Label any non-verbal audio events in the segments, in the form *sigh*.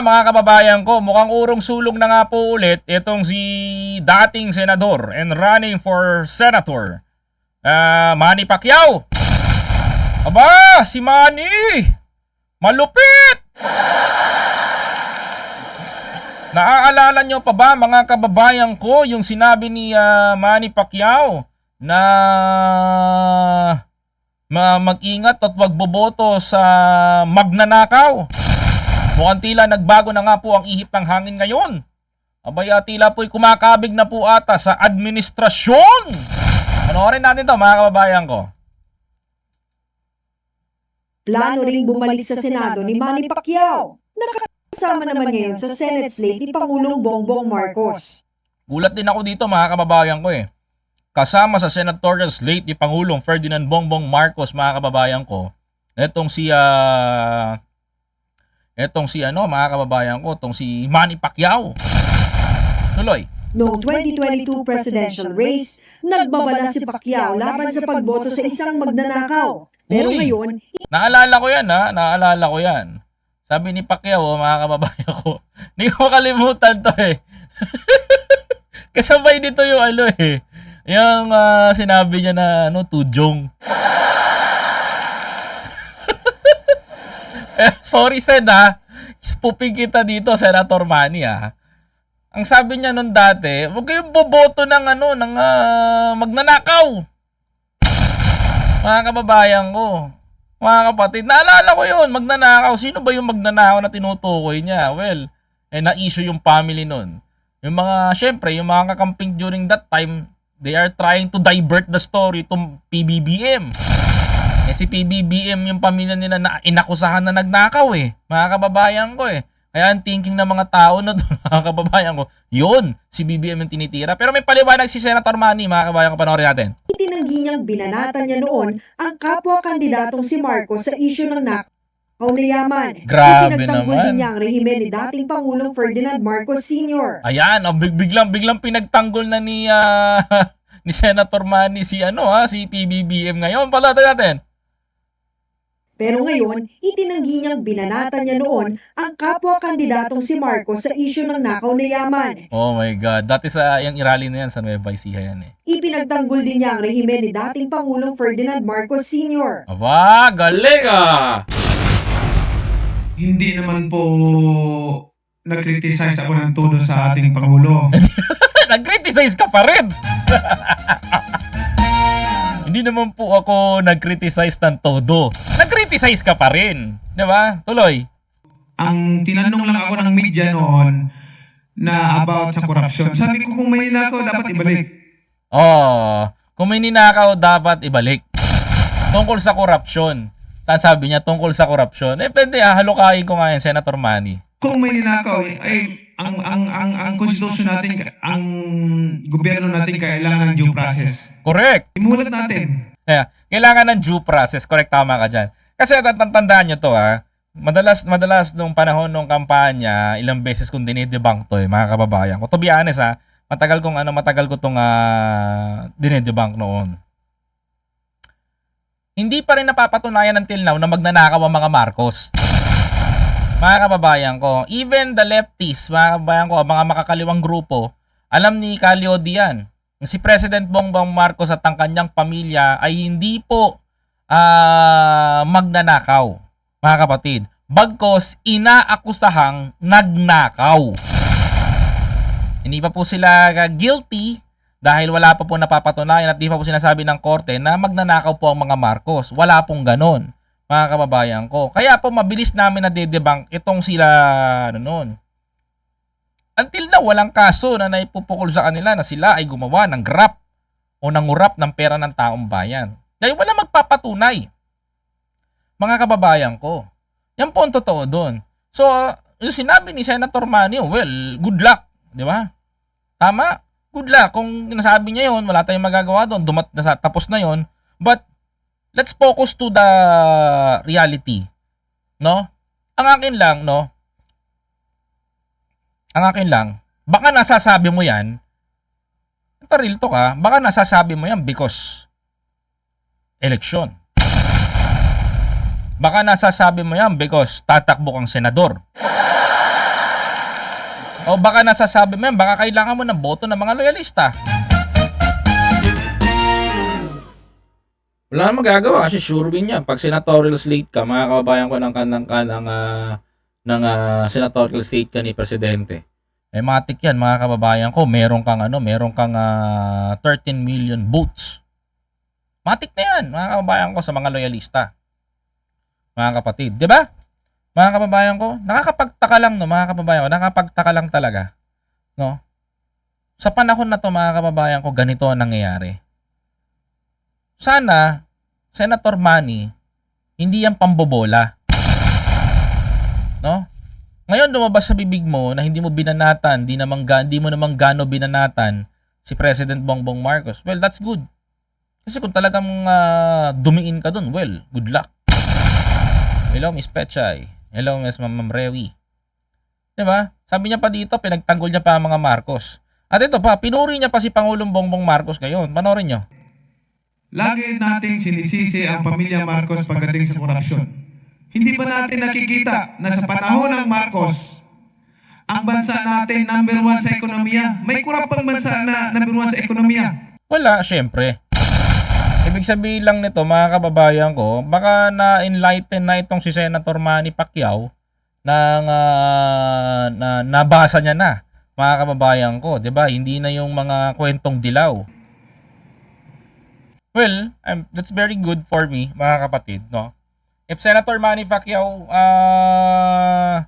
mga kababayan ko, mukhang urong sulong na nga po ulit itong si dating senador and running for senator, ah Manny Pacquiao. Aba, si Manny! Malupit! Naaalala nyo pa ba mga kababayan ko yung sinabi ni ah, Manny Pacquiao na ma- mag-ingat at wag boboto sa magnanakaw? Mukhang tila nagbago na nga po ang ihip ng hangin ngayon. Abay, ah, tila po'y kumakabig na po ata sa administrasyon. Panoorin natin to mga kababayan ko. Plano ring bumalik sa Senado ni Manny Pacquiao. Nakakasama naman ngayon sa Senate slate ni Pangulong Bongbong Marcos. Gulat din ako dito mga kababayan ko eh. Kasama sa senatorial slate ni Pangulong Ferdinand Bongbong Marcos mga kababayan ko. Etong si ah etong si ano mga kababayan ko, etong si Manny Pacquiao. Tuloy. Noong 2022 presidential race, nagbabala si Pacquiao laban sa pagboto sa isang magnanakaw. Pero Uy. ngayon, Naalala ko yan ha, naalala ko yan. Sabi ni Pacquiao, mga kababayan ko, *laughs* hindi ko makalimutan to eh. *laughs* Kasabay dito yung ano eh. Yung ah, sinabi niya na ano, tujong. eh, *laughs* sorry Sen ha. Spooping kita dito, Senator Manny ha. Ang sabi niya nun dati, huwag kayong boboto ng ano, ng ah, magnanakaw. Mga kababayan ko, mga kapatid, naalala ko yun, magnanakaw. Sino ba yung magnanakaw na tinutukoy niya? Well, eh, na-issue yung family nun. Yung mga, syempre, yung mga kakamping during that time, they are trying to divert the story to PBBM. Eh si PBBM yung pamilya nila na inakusahan na nagnakaw eh. Mga kababayan ko eh. Kaya ang thinking ng mga tao na doon, *laughs* mga kababayan ko, yun, si BBM yung tinitira. Pero may paliwanag si Senator Manny, mga kababayan ko, panoorin natin. itinanggi niyang binanata niya noon ang kapwa kandidatong si Marcos sa isyu ng nakaw na yaman. Grabe Ipinagtanggol naman. din niya ang rehimen ni dating Pangulong Ferdinand Marcos Sr. Ayan, oh, big, biglang biglang pinagtanggol na ni ah, *laughs* ni Senator Manny si ano ha, si PBBM ngayon. Palata natin. Pero ngayon, itinanggi niyang binanata niya noon ang kapwa kandidatong si Marcos sa isyu ng nakaw na yaman. Oh my God. Dati sa yung irali na yan sa Nueva Ecija yan eh. Ipinagtanggol din niya ang rehimen ni dating Pangulong Ferdinand Marcos Sr. Aba, galing ah! hindi naman po nag-criticize ako ng todo sa ating Pangulo. *laughs* Nag-criticize ka pa rin! *laughs* Hindi naman po ako nag-criticize ng todo. Nag-criticize ka pa rin. Di ba? Tuloy. Ang tinanong lang ako ng media noon na about sa corruption. Sabi ko kung may nako dapat ibalik. Oh, kung may ninakaw, dapat ibalik. Tungkol sa korupsyon. Saan sabi niya tungkol sa korupsyon? Eh, pwede, hahalukayin ko nga yan, Senator Manny. Kung may ninakaw, ay ang ang ang ang konstitusyon natin, ang gobyerno natin kailangan ng due process. Correct. Imulat natin. Kaya, kailangan ng due process. Correct, tama ka dyan. Kasi tatandaan nyo to ha. Madalas, madalas nung panahon ng kampanya, ilang beses kong dinidebunk to eh, mga kababayan ko. To be honest ha, matagal kong ano, matagal ko tong uh, dinidebunk noon. Hindi pa rin napapatunayan until now na magnanakaw ang mga Marcos. Mga kababayan ko, even the lefties, mga kababayan ko, mga makakaliwang grupo, alam ni Calio Dian, si President Bongbong Marcos at ang kanyang pamilya ay hindi po ah, magnanakaw, mga kapatid. Bagkos, inaakusahang nagnakaw. Hindi pa po sila guilty dahil wala pa po napapatunayan at di pa po sinasabi ng korte na magnanakaw po ang mga Marcos. Wala pong ganon, mga kababayan ko. Kaya po mabilis namin na dedebunk itong sila ano nun. Until na walang kaso na naipupukol sa kanila na sila ay gumawa ng grab o nangurap ng pera ng taong bayan. Dahil wala magpapatunay. Mga kababayan ko. Yan po ang totoo doon. So, yung sinabi ni Senator Manny, well, good luck. Di ba? Tama? Good luck. Kung nasabi niya yun, wala tayong magagawa doon. Dumat na sa, tapos na yon. But, let's focus to the reality. No? Ang akin lang, no? Ang akin lang, baka nasasabi mo yan, real to ka, baka nasasabi mo yan because election. Baka nasasabi mo yan because tatakbo kang senador. O baka nasasabi mo yan, baka kailangan mo ng boto ng mga loyalista. Wala magagawa kasi sure win yan. Pag senatorial slate ka, mga kababayan ko ng kanang kanang uh, ng ah, senatorial slate ka ni Presidente. Eh matik yan mga kababayan ko, meron kang ano, meron kang ah, 13 million votes. Matik na yan mga kababayan ko sa mga loyalista. Mga kapatid, 'di ba? Mga kababayan ko, nakakapagtaka lang no, mga kababayan ko, nakakapagtaka lang talaga. No? Sa panahon na to mga kababayan ko, ganito ang nangyayari. Sana, Senator Manny, hindi yan pambobola. No? Ngayon lumabas sa bibig mo na hindi mo binanatan, di naman hindi mo naman gano binanatan si President Bongbong Marcos. Well, that's good. Kasi kung talagang ah, dumiin ka dun, well, good luck. Hello, Miss Petchay. Hello, Miss Ma'am Rewi. Diba? Sabi niya pa dito, pinagtanggol niya pa ang mga Marcos. At ito pa, pinuri niya pa si Pangulong Bongbong Marcos ngayon. Panoorin niyo. Lagi nating sinisisi ang pamilya Marcos pagdating sa korupsyon. Hindi ba natin nakikita na sa panahon ng Marcos, ang bansa natin number one sa ekonomiya? May kurap pang bansa na number one sa ekonomiya. Wala, syempre. Ibig sabihin lang nito, mga kababayan ko, baka na-enlighten na itong si Senator Manny Pacquiao nang ah, na nabasa niya na mga kababayan ko, 'di ba? Hindi na yung mga kwentong dilaw. Well, I'm, that's very good for me, mga kapatid, no? If Senator Manny Pacquiao ah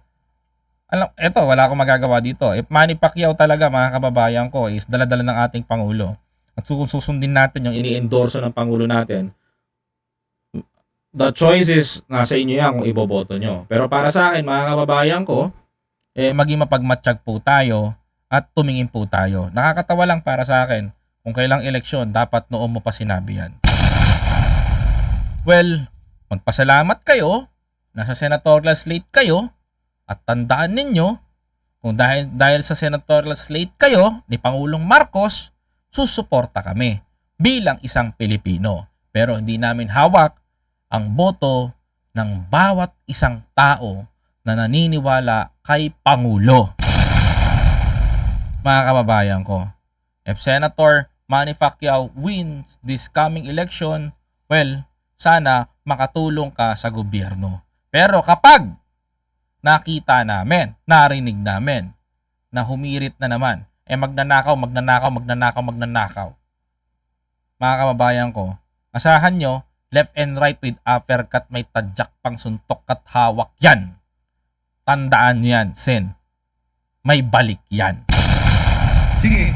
alam, eto, wala akong magagawa dito. If Manny Pacquiao talaga, mga kababayan ko, is daladala ng ating Pangulo, at susundin natin yung ini-endorso ng Pangulo natin, the choice is nasa inyo yan kung iboboto nyo. Pero para sa akin, mga kababayan ko, eh, maging mapagmatsyag po tayo at tumingin po tayo. Nakakatawa lang para sa akin, kung kailang eleksyon, dapat noon mo pa sinabi yan. Well, magpasalamat kayo, nasa senatorial slate kayo, at tandaan ninyo, kung dahil, dahil sa senatorial slate kayo ni Pangulong Marcos, susuporta kami bilang isang Pilipino. Pero hindi namin hawak ang boto ng bawat isang tao na naniniwala kay Pangulo. Mga kababayan ko, if Senator Manny Pacquiao wins this coming election, well, sana makatulong ka sa gobyerno. Pero kapag nakita namin, narinig namin na humirit na naman, eh magnanakaw, magnanakaw, magnanakaw, magnanakaw. Mga kababayan ko, asahan nyo, left and right with uppercut, may tadyak pang suntok at hawak yan. Tandaan yan, Sen. May balik yan. Sige,